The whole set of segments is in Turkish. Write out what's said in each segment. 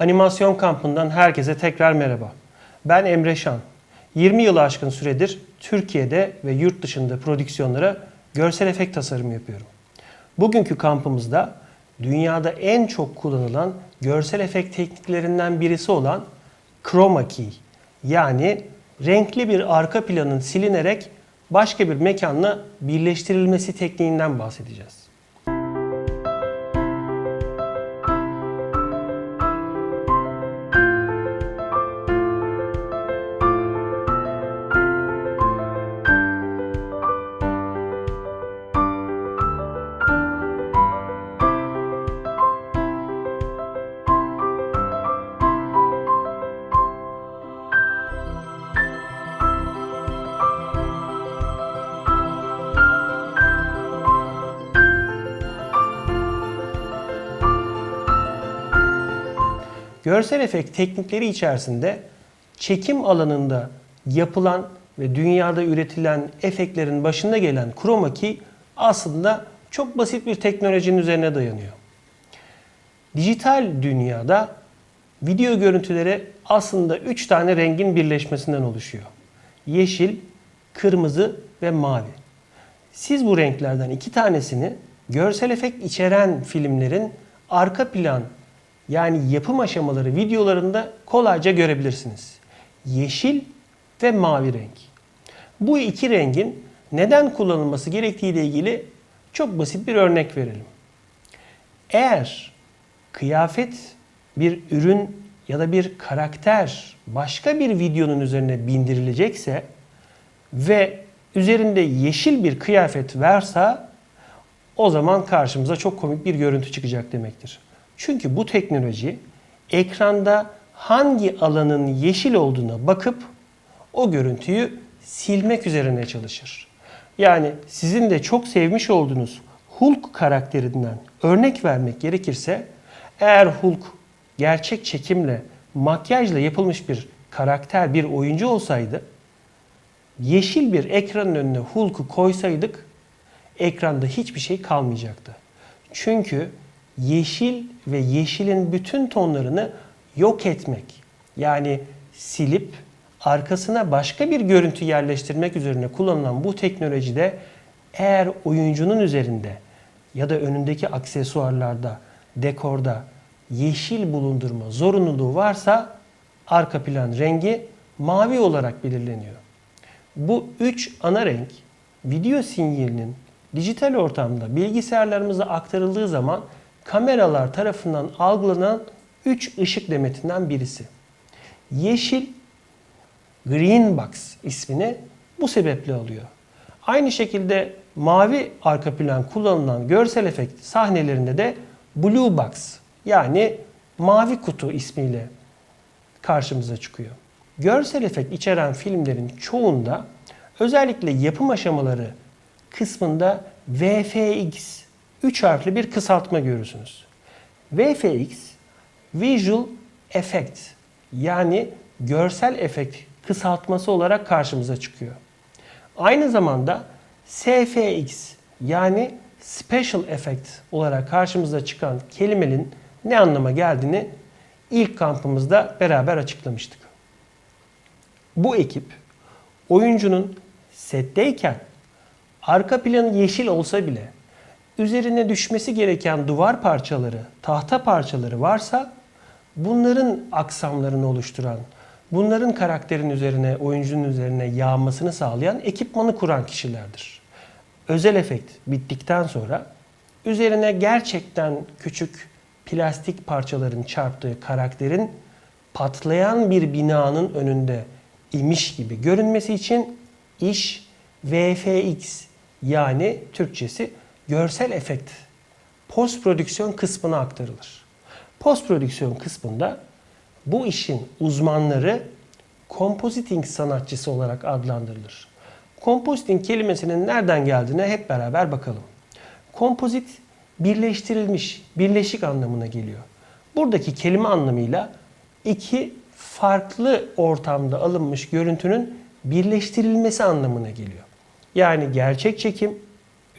Animasyon kampından herkese tekrar merhaba. Ben Emre Şan. 20 yılı aşkın süredir Türkiye'de ve yurt dışında prodüksiyonlara görsel efekt tasarımı yapıyorum. Bugünkü kampımızda dünyada en çok kullanılan görsel efekt tekniklerinden birisi olan chroma key yani renkli bir arka planın silinerek başka bir mekanla birleştirilmesi tekniğinden bahsedeceğiz. Görsel efekt teknikleri içerisinde çekim alanında yapılan ve dünyada üretilen efektlerin başında gelen chroma key aslında çok basit bir teknolojinin üzerine dayanıyor. Dijital dünyada video görüntüleri aslında 3 tane rengin birleşmesinden oluşuyor. Yeşil, kırmızı ve mavi. Siz bu renklerden iki tanesini görsel efekt içeren filmlerin arka plan yani yapım aşamaları videolarında kolayca görebilirsiniz. Yeşil ve mavi renk. Bu iki rengin neden kullanılması gerektiği ile ilgili çok basit bir örnek verelim. Eğer kıyafet bir ürün ya da bir karakter başka bir videonun üzerine bindirilecekse ve üzerinde yeşil bir kıyafet varsa o zaman karşımıza çok komik bir görüntü çıkacak demektir. Çünkü bu teknoloji ekranda hangi alanın yeşil olduğuna bakıp o görüntüyü silmek üzerine çalışır. Yani sizin de çok sevmiş olduğunuz Hulk karakterinden örnek vermek gerekirse eğer Hulk gerçek çekimle, makyajla yapılmış bir karakter, bir oyuncu olsaydı yeşil bir ekranın önüne Hulk'u koysaydık ekranda hiçbir şey kalmayacaktı. Çünkü yeşil ve yeşilin bütün tonlarını yok etmek yani silip arkasına başka bir görüntü yerleştirmek üzerine kullanılan bu teknolojide eğer oyuncunun üzerinde ya da önündeki aksesuarlarda, dekorda yeşil bulundurma zorunluluğu varsa arka plan rengi mavi olarak belirleniyor. Bu üç ana renk video sinyalinin dijital ortamda bilgisayarlarımıza aktarıldığı zaman kameralar tarafından algılanan 3 ışık demetinden birisi. Yeşil green box ismini bu sebeple alıyor. Aynı şekilde mavi arka plan kullanılan görsel efekt sahnelerinde de blue box yani mavi kutu ismiyle karşımıza çıkıyor. Görsel efekt içeren filmlerin çoğunda özellikle yapım aşamaları kısmında VFX 3 harfli bir kısaltma görürsünüz. VFX Visual Effect yani görsel efekt kısaltması olarak karşımıza çıkıyor. Aynı zamanda SFX yani Special Effect olarak karşımıza çıkan kelimenin ne anlama geldiğini ilk kampımızda beraber açıklamıştık. Bu ekip oyuncunun setteyken arka planı yeşil olsa bile üzerine düşmesi gereken duvar parçaları, tahta parçaları varsa bunların aksamlarını oluşturan, bunların karakterin üzerine, oyuncunun üzerine yağmasını sağlayan ekipmanı kuran kişilerdir. Özel efekt bittikten sonra üzerine gerçekten küçük plastik parçaların çarptığı karakterin patlayan bir binanın önünde imiş gibi görünmesi için iş VFX yani Türkçesi görsel efekt post prodüksiyon kısmına aktarılır. Post prodüksiyon kısmında bu işin uzmanları compositing sanatçısı olarak adlandırılır. Compositing kelimesinin nereden geldiğine hep beraber bakalım. Kompozit birleştirilmiş, birleşik anlamına geliyor. Buradaki kelime anlamıyla iki farklı ortamda alınmış görüntünün birleştirilmesi anlamına geliyor. Yani gerçek çekim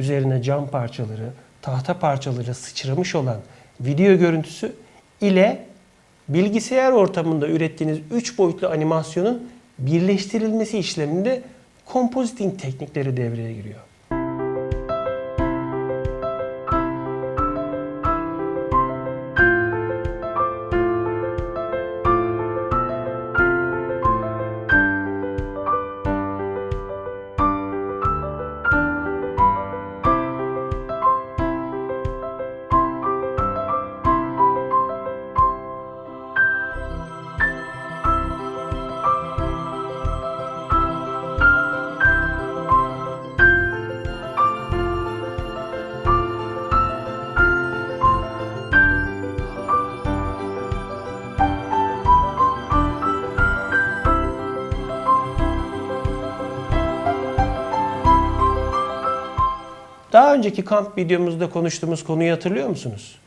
üzerine cam parçaları, tahta parçaları sıçramış olan video görüntüsü ile bilgisayar ortamında ürettiğiniz 3 boyutlu animasyonun birleştirilmesi işleminde compositing teknikleri devreye giriyor. Daha önceki kamp videomuzda konuştuğumuz konuyu hatırlıyor musunuz?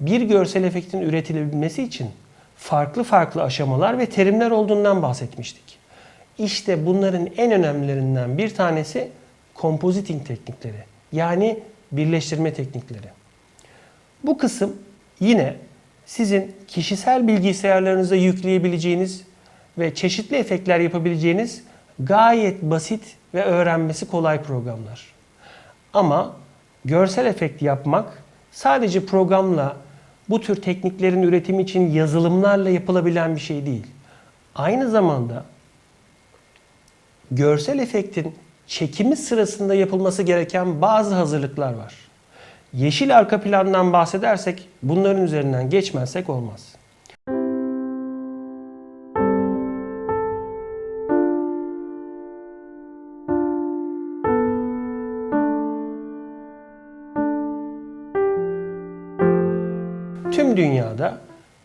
Bir görsel efektin üretilebilmesi için farklı farklı aşamalar ve terimler olduğundan bahsetmiştik. İşte bunların en önemlilerinden bir tanesi compositing teknikleri. Yani birleştirme teknikleri. Bu kısım yine sizin kişisel bilgisayarlarınıza yükleyebileceğiniz ve çeşitli efektler yapabileceğiniz gayet basit ve öğrenmesi kolay programlar. Ama görsel efekt yapmak sadece programla bu tür tekniklerin üretimi için yazılımlarla yapılabilen bir şey değil. Aynı zamanda görsel efektin çekimi sırasında yapılması gereken bazı hazırlıklar var. Yeşil arka plandan bahsedersek bunların üzerinden geçmezsek olmaz.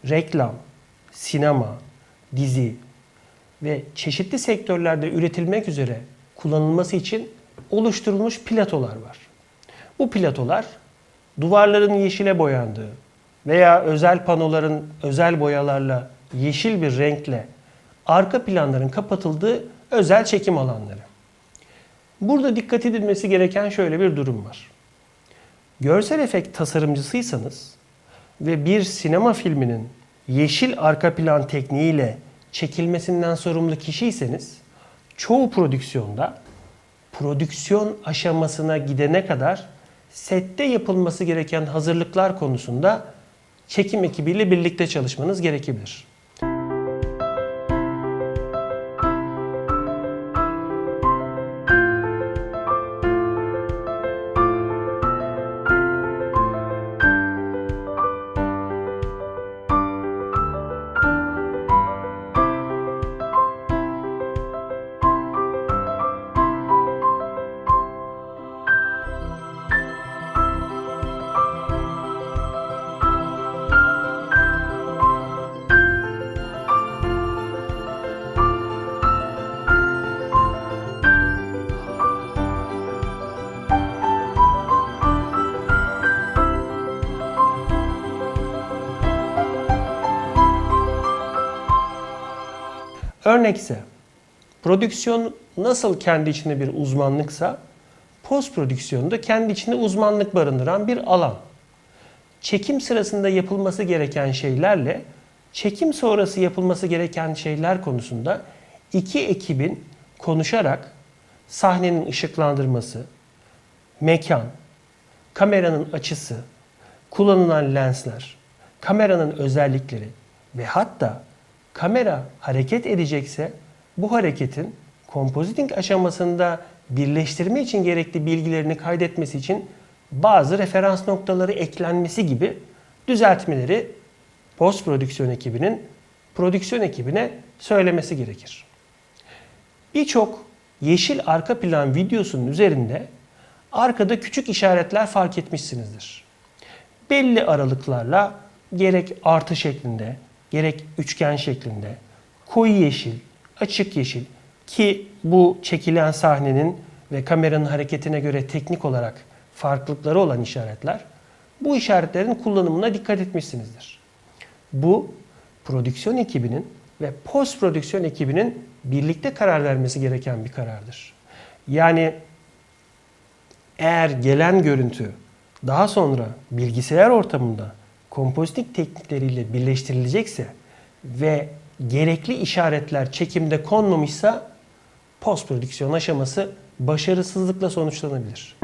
Reklam, sinema, dizi ve çeşitli sektörlerde üretilmek üzere kullanılması için oluşturulmuş platolar var. Bu platolar duvarların yeşile boyandığı veya özel panoların özel boyalarla yeşil bir renkle arka planların kapatıldığı özel çekim alanları. Burada dikkat edilmesi gereken şöyle bir durum var. Görsel efekt tasarımcısıysanız ve bir sinema filminin yeşil arka plan tekniğiyle çekilmesinden sorumlu kişiyseniz çoğu prodüksiyonda prodüksiyon aşamasına gidene kadar sette yapılması gereken hazırlıklar konusunda çekim ekibiyle birlikte çalışmanız gerekebilir. Örnekse prodüksiyon nasıl kendi içinde bir uzmanlıksa post prodüksiyonda kendi içinde uzmanlık barındıran bir alan. Çekim sırasında yapılması gereken şeylerle çekim sonrası yapılması gereken şeyler konusunda iki ekibin konuşarak sahnenin ışıklandırması, mekan, kameranın açısı, kullanılan lensler, kameranın özellikleri ve hatta kamera hareket edecekse bu hareketin compositing aşamasında birleştirme için gerekli bilgilerini kaydetmesi için bazı referans noktaları eklenmesi gibi düzeltmeleri post prodüksiyon ekibinin prodüksiyon ekibine söylemesi gerekir. Birçok yeşil arka plan videosunun üzerinde arkada küçük işaretler fark etmişsinizdir. Belli aralıklarla gerek artı şeklinde gerek üçgen şeklinde, koyu yeşil, açık yeşil ki bu çekilen sahnenin ve kameranın hareketine göre teknik olarak farklılıkları olan işaretler, bu işaretlerin kullanımına dikkat etmişsinizdir. Bu prodüksiyon ekibinin ve post prodüksiyon ekibinin birlikte karar vermesi gereken bir karardır. Yani eğer gelen görüntü daha sonra bilgisayar ortamında kompozitik teknikleriyle birleştirilecekse ve gerekli işaretler çekimde konmamışsa post prodüksiyon aşaması başarısızlıkla sonuçlanabilir.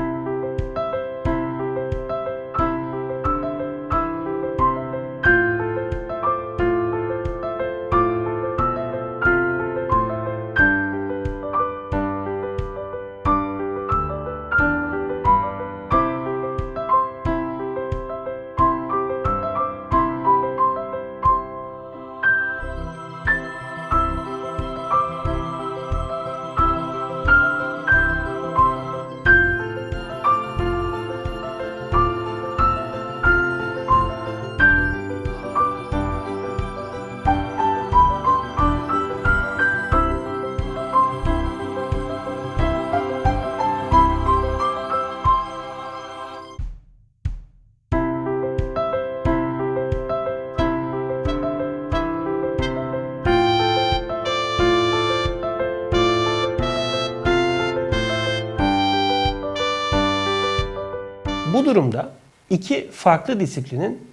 durumda iki farklı disiplinin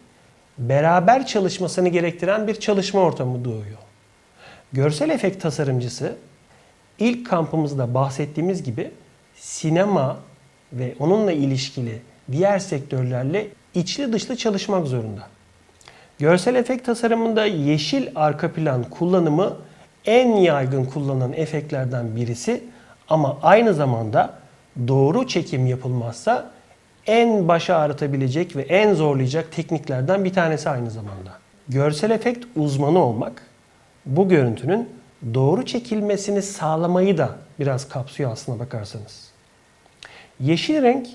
beraber çalışmasını gerektiren bir çalışma ortamı doğuyor. Görsel efekt tasarımcısı ilk kampımızda bahsettiğimiz gibi sinema ve onunla ilişkili diğer sektörlerle içli dışlı çalışmak zorunda. Görsel efekt tasarımında yeşil arka plan kullanımı en yaygın kullanılan efektlerden birisi ama aynı zamanda doğru çekim yapılmazsa en başa ağrıtabilecek ve en zorlayacak tekniklerden bir tanesi aynı zamanda. Görsel efekt uzmanı olmak bu görüntünün doğru çekilmesini sağlamayı da biraz kapsıyor aslına bakarsanız. Yeşil renk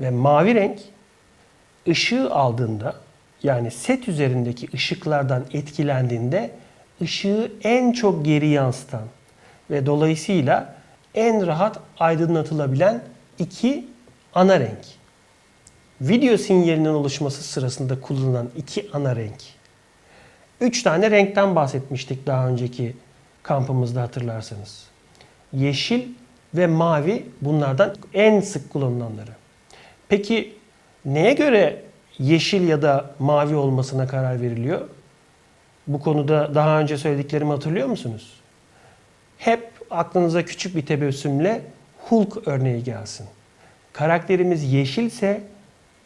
ve mavi renk ışığı aldığında yani set üzerindeki ışıklardan etkilendiğinde ışığı en çok geri yansıtan ve dolayısıyla en rahat aydınlatılabilen iki ana renk. Video sinyalinin oluşması sırasında kullanılan iki ana renk. Üç tane renkten bahsetmiştik daha önceki kampımızda hatırlarsanız. Yeşil ve mavi bunlardan en sık kullanılanları. Peki neye göre yeşil ya da mavi olmasına karar veriliyor? Bu konuda daha önce söylediklerimi hatırlıyor musunuz? Hep aklınıza küçük bir tebessümle Hulk örneği gelsin. Karakterimiz yeşilse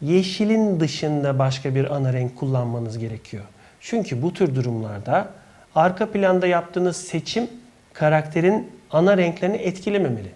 yeşilin dışında başka bir ana renk kullanmanız gerekiyor. Çünkü bu tür durumlarda arka planda yaptığınız seçim karakterin ana renklerini etkilememeli.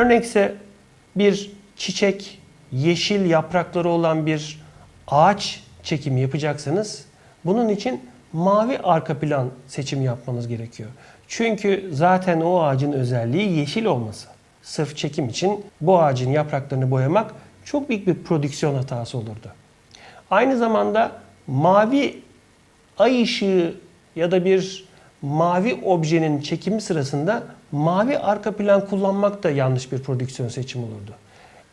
Örnekse bir çiçek, yeşil yaprakları olan bir ağaç çekimi yapacaksanız bunun için mavi arka plan seçimi yapmanız gerekiyor. Çünkü zaten o ağacın özelliği yeşil olması. Sırf çekim için bu ağacın yapraklarını boyamak çok büyük bir prodüksiyon hatası olurdu. Aynı zamanda mavi ay ışığı ya da bir mavi objenin çekimi sırasında Mavi arka plan kullanmak da yanlış bir prodüksiyon seçimi olurdu.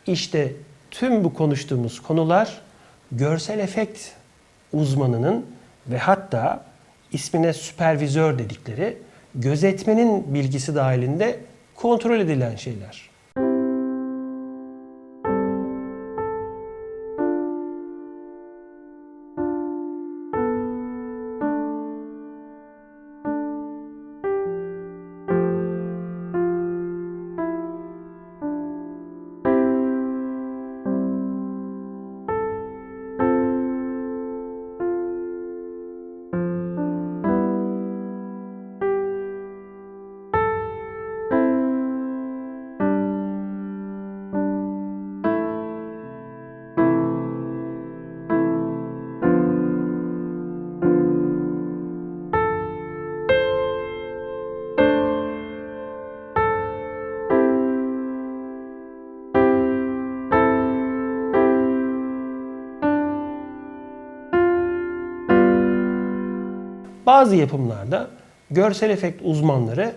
İşte tüm bu konuştuğumuz konular görsel efekt uzmanının ve hatta ismine süpervizör dedikleri gözetmenin bilgisi dahilinde kontrol edilen şeyler. Bazı yapımlarda görsel efekt uzmanları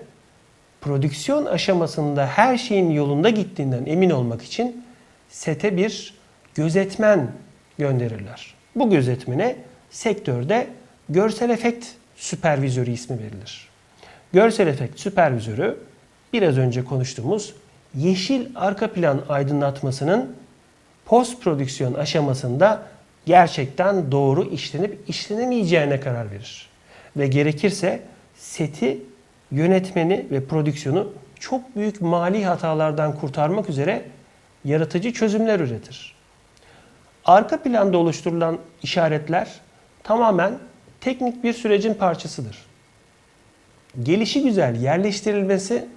prodüksiyon aşamasında her şeyin yolunda gittiğinden emin olmak için sete bir gözetmen gönderirler. Bu gözetmene sektörde görsel efekt süpervizörü ismi verilir. Görsel efekt süpervizörü biraz önce konuştuğumuz yeşil arka plan aydınlatmasının post prodüksiyon aşamasında gerçekten doğru işlenip işlenemeyeceğine karar verir. Ve gerekirse seti, yönetmeni ve prodüksiyonu çok büyük mali hatalardan kurtarmak üzere yaratıcı çözümler üretir. Arka planda oluşturulan işaretler tamamen teknik bir sürecin parçasıdır. Gelişi güzel yerleştirilmesi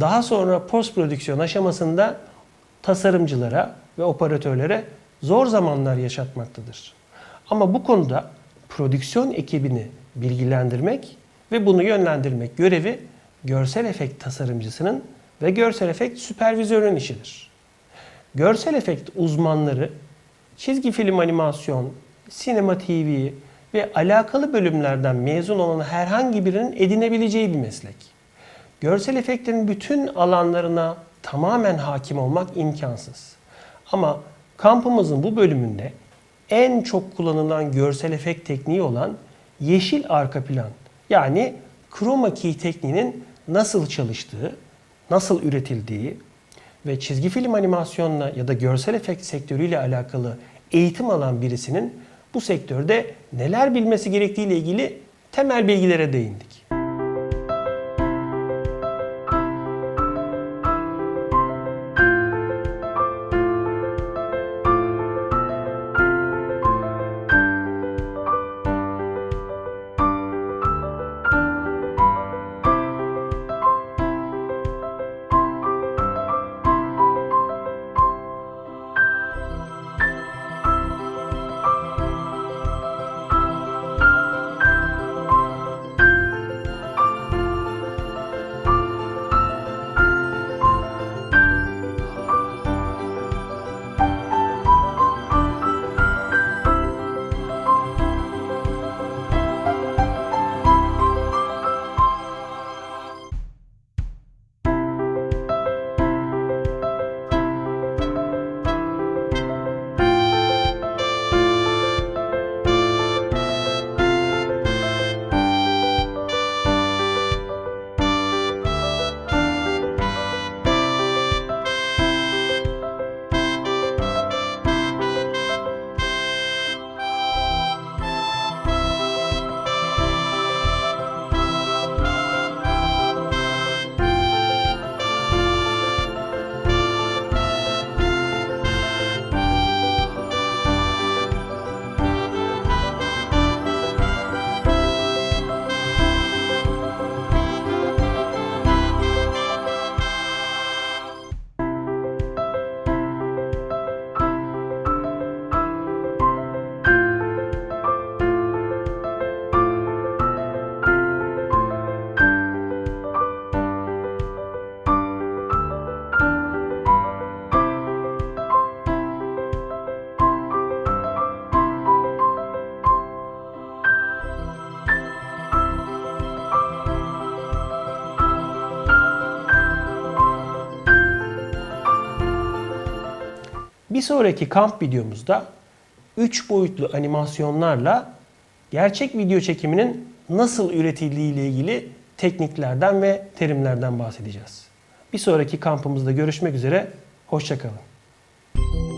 daha sonra post prodüksiyon aşamasında tasarımcılara ve operatörlere zor zamanlar yaşatmaktadır. Ama bu konuda prodüksiyon ekibini bilgilendirmek ve bunu yönlendirmek görevi görsel efekt tasarımcısının ve görsel efekt süpervizörünün işidir. Görsel efekt uzmanları çizgi film animasyon, sinema TV ve alakalı bölümlerden mezun olan herhangi birinin edinebileceği bir meslek. Görsel efektlerin bütün alanlarına tamamen hakim olmak imkansız. Ama kampımızın bu bölümünde en çok kullanılan görsel efekt tekniği olan yeşil arka plan yani chroma key tekniğinin nasıl çalıştığı, nasıl üretildiği ve çizgi film animasyonla ya da görsel efekt sektörüyle alakalı eğitim alan birisinin bu sektörde neler bilmesi gerektiğiyle ilgili temel bilgilere değindik. Bir sonraki kamp videomuzda 3 boyutlu animasyonlarla gerçek video çekiminin nasıl üretildiği ile ilgili tekniklerden ve terimlerden bahsedeceğiz. Bir sonraki kampımızda görüşmek üzere, hoşçakalın.